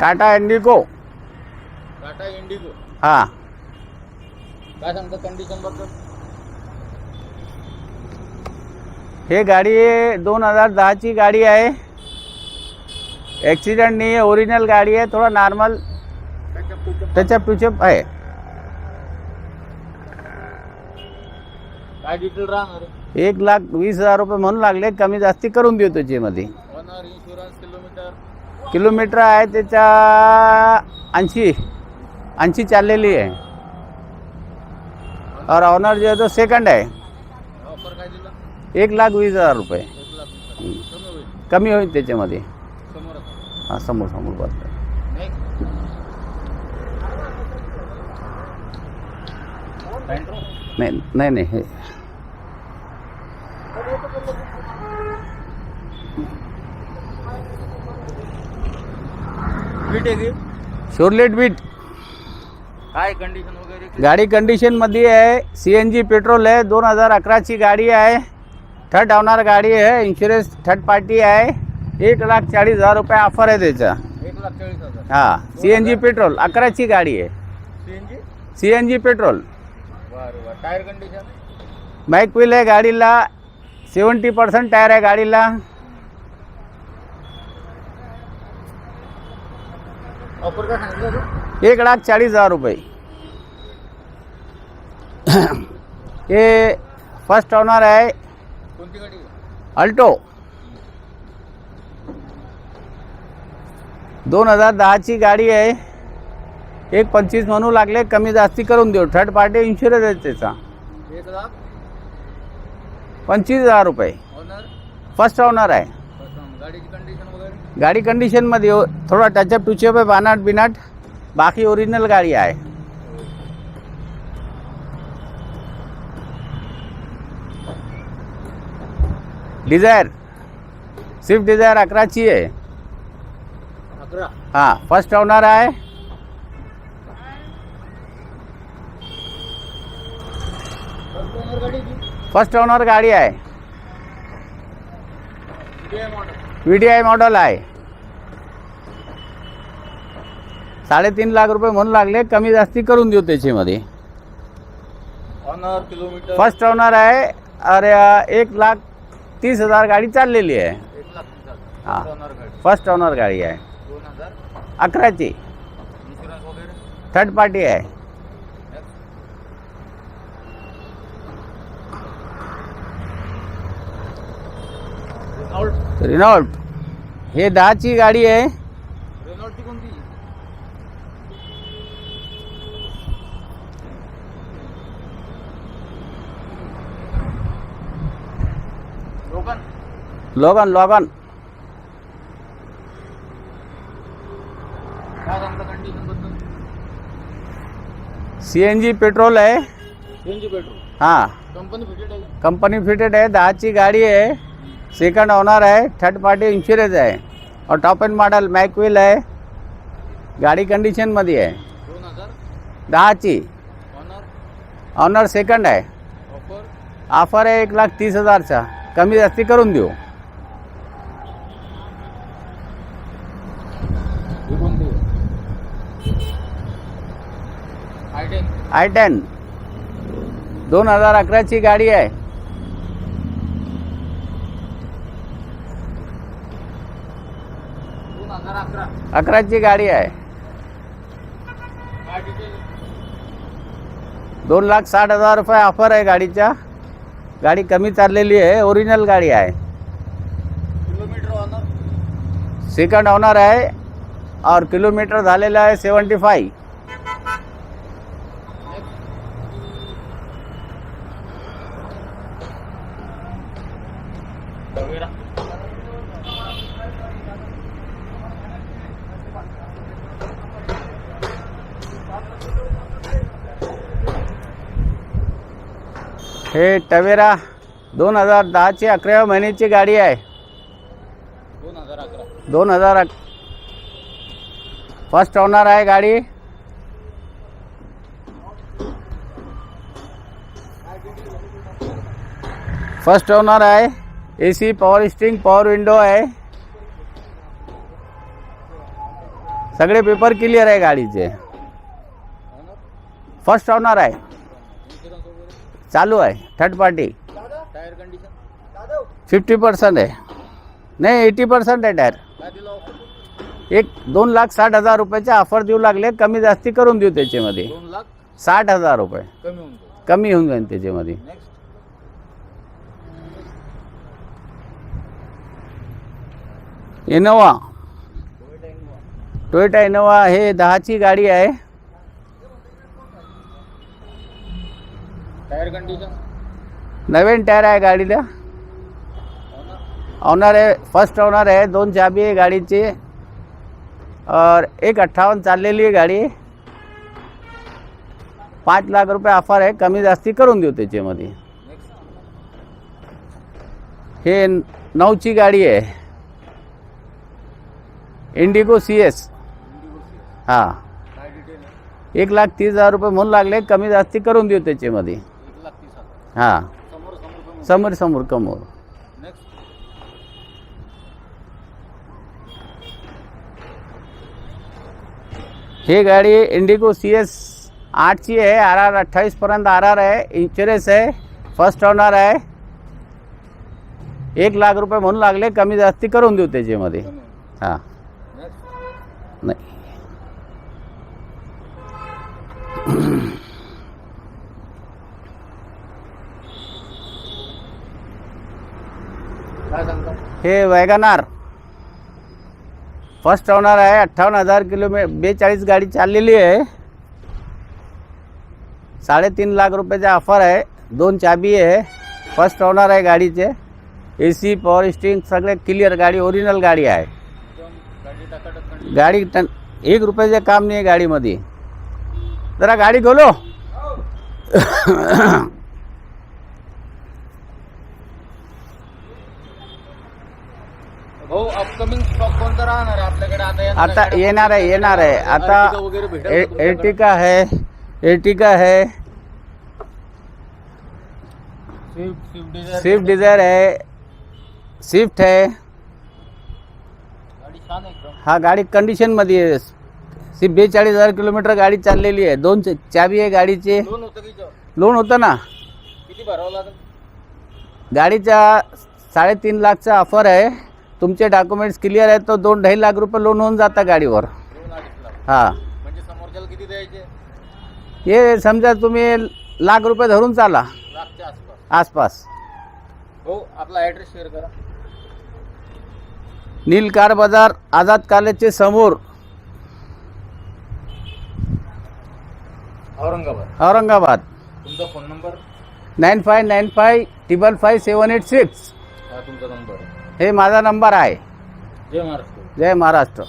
टाटा इंडिको Tata Indigo. हा. काय सांगता कंडिशनबद्दल हे गाडी दोन हजार दहाची गाडी आहे. ॲक्सिडेंट नाही आहे ओरिजिनल गाडी आहे थोडा नॉर्मल त्याच्या पिचअप आहे. काय डिटेल राहणार आहे? एक लाख वीस हजार रुपये म्हणून लागले कमी जास्ती करून देऊ ओनर इन्शुरन्स किलोमीटर. किलोमीटर आहे त्याच्या ऐंशी ऐंशी चाललेली आहे. और ऑनर जो आहे तो सेकंड आहे. एक लाख वीस हजार रुपये. कमी होईल त्याच्यामध्ये. हा समोर समोर बसतो नाही नाही नाही हे. फिट आहे की शोरलेट बीट काय कंडिशन वगैरे? गाडी कंडिशनमध्ये आहे. सी एन जी पेट्रोल आहे. दोन हजार अकराची गाडी आहे. थर्ड ऑनर गाडी आहे. इन्शुरन्स थर्ड पार्टी आहे. एक लाख चाळीस हजार रुपये ऑफर आहे त्याचा. एक लाख चाळीस हजार. हा. सी एन जी पेट्रोल अकराची गाडी आहे. C N G C N G petrol बरं बरं. टायर कंडिशन बाईक व्हील आहे गाडीला. सेवन्टी पर्सेंट टायर आहे गाडीला. ऑफर काय सांगितलं एक लाख चाळीस हजार रुपये. हे फर्स्ट ऑनर आहे कोणती गाडी? अल्टो दोन हजार दहाची गाडी आहे. एक पंचवीस म्हणू लागले कमी जास्ती करून देऊ. थर्ड पार्टी इन्शुरन्स आहे त्याचा. एक लाख? पंचवीस हजार रुपये. ऑनर फर्स्ट ऑनर आहे. गाडीची कंडिशन गाडी कंडिशनमध्ये हो- थोडा टचअप टुचअप आहे बानाट बिनाट. बाकी ओरिजिनल गाडी आहे. डिझायर स्विफ्ट डिझायर अकराची आहे. अकरा. हां फर्स्ट ऑनर आहे. फर्स्ट ओनर गाडी आहे. व्ही डी आय मॉडल आहे. साडेतीन लाख रुपये म्हणून लागले कमी जास्ती करून देऊ त्याच्यामध्ये. ऑनर किलोमीटर फर्स्ट ऑनर आहे अरे एक लाख तीस हजार गाडी चाललेली आहे. हा. फर्स्ट ओनर गाडी. फर्स्ट ऑनर गाडी आहे. अकराची. थर्ड पार्टी आहे. रेनॉल्ड रिनॉल्ट हे दहाची गाडी आहे. रेनॉल्डची कोणती? लोकन लॉगन लॉगन. काय सांगता कंडिशन बद्दल? सी एन जी पेट्रोल आहे. पेट्रोल. हाँ. कंपनी फिटेड आहे कंपनी फिटेड आहे दहाची गाडी आहे. सेकंड ओनर आहे थर्ड पार्टी इन्शुरन्स आहे और टॉप एंड मॉडल मॅकविल आहे गाडी कंडिशनमध्ये आहे दहाची। ऑनर सेकंड आहे ऑफर आहे एक लाख तीस हजारचा कमी जास्ती करून देऊ। आय टेन दोन हजार अकराची गाडी आहे दोन हजार अकरा अकराची गाडी आहे. दोन लाख साठ हजार रुपये ऑफर आहे गाडीच्या. गाडी कमी चाललेली आहे. ओरिजिनल गाडी आहे. सेकंड ऑनर आहे. और किलोमीटर झालेलं आहे सेवन्टी फाय हे टवेरा दोन हजार दहाची अकराव्या महिन्याची गाडी आहे. दोन हजार अकरा. दोन हजार फर्स्ट ओनर आहे गाडी. फर्स्ट ओनर आहे. A C power steering power window आहे. सगळे पेपर क्लिअर आहे गाडीचे. फर्स्ट ओनर आहे. चालू आहे. Third party tyre condition fifty percent आहे. नाही एटी पर्सेंट आहे टायर एक दोन लाख साठ हजार रुपयाचे ऑफर देऊ लागले कमी जास्ती करून देऊ त्याच्यामध्ये. साठ हजार रुपये. कमी होऊन जाईल. त्याच्यामध्ये. इनोवा टोयोटा इनोवा हे दहाची गाडी आहे. टायर कंडिशन नवीन टायर आहे गाडीला. ऑनर ऑनर आहे फर्स्ट ऑनर आहे दोन चाबी आहे गाडीची. और एक अठ्ठावन्न चाललेली आहे गाडी. पाच लाख रुपये ऑफर आहे कमी जास्ती करून देऊ त्याच्यामध्ये. हे नऊची गाडी आहे. इंडिगो सी एस हां. एक लाख तीस हजार रुपये म्हणून लागले कमी जास्ती करून देऊ त्याच्यामध्ये एक लाख तीस हजार हां. समोर समोर समोर कमोर. ही गाडी इंडिगो सी एस आठची आहे आर आर अठ्ठावीसपर्यंत आर आर आहे इन्शुरन्स आहे फर्स्ट ऑनर आहे. एक लाख रुपये म्हणून लागले कमी जास्ती करून देऊ त्याच्यामध्ये. हां. नाही काय सांगता हे वॅगनार. फर्स्ट ऑनर आहे अठ्ठावन्न हजार किलोमी बेचाळीस गाडी चाललेली आहे. साडेतीन लाख रुपयाचा ऑफर आहे दोन चाबी आहे. फर्स्ट ऑनर आहे गाडीचे. ए सी पॉवर स्टिंग सगळे क्लिअर गाडी ओरिजिनल गाडी आहे. गाडी गाडी टन एक रुपयाचे काम नाही आहे गाडीमध्ये. जरा गाडी खोलो. भाऊ अपकमिंग स्टॉक कोणता राहणार आहे आपल्याकडे? आता येणार आहे येणार आहे. आता? एर्टिका आहे एर्टिका आहे. स्विफ्ट डिझायर आहे. स्विफ्ट आहे. हा गाडी कंडिशनमध्ये आहे. सिर्फ बेचाळीस हजार किलोमीटर गाडी चाललेली आहे. दोन च- चाबी आहे गाडीची. लोन होतं ना. किती भरावं लागेल? गाडीचा साडेतीन लाखचा ऑफर आहे. तुमचे डॉक्युमेंट्स क्लिअर आहेत तर दोन ढाई लाख रुपये लोन होऊन जातं गाडीवर. हां. म्हणजे समोरच्याला किती द्यायचे हे समजा तुम्ही लाख रुपये धरून चाला. लाखच्या आसपास. आसपास भाऊ आपला ॲड्रेस शेअर करा. नील कार बाजार आझाद कॉलेजचे समोर. औरंगाबाद. औरंगाबाद. तुमचा phone number nine five nine five triple five seven eight six हा तुमचा नंबर आहे. हे माझा नंबर आहे. जय महाराष्ट्र. जय महाराष्ट्र.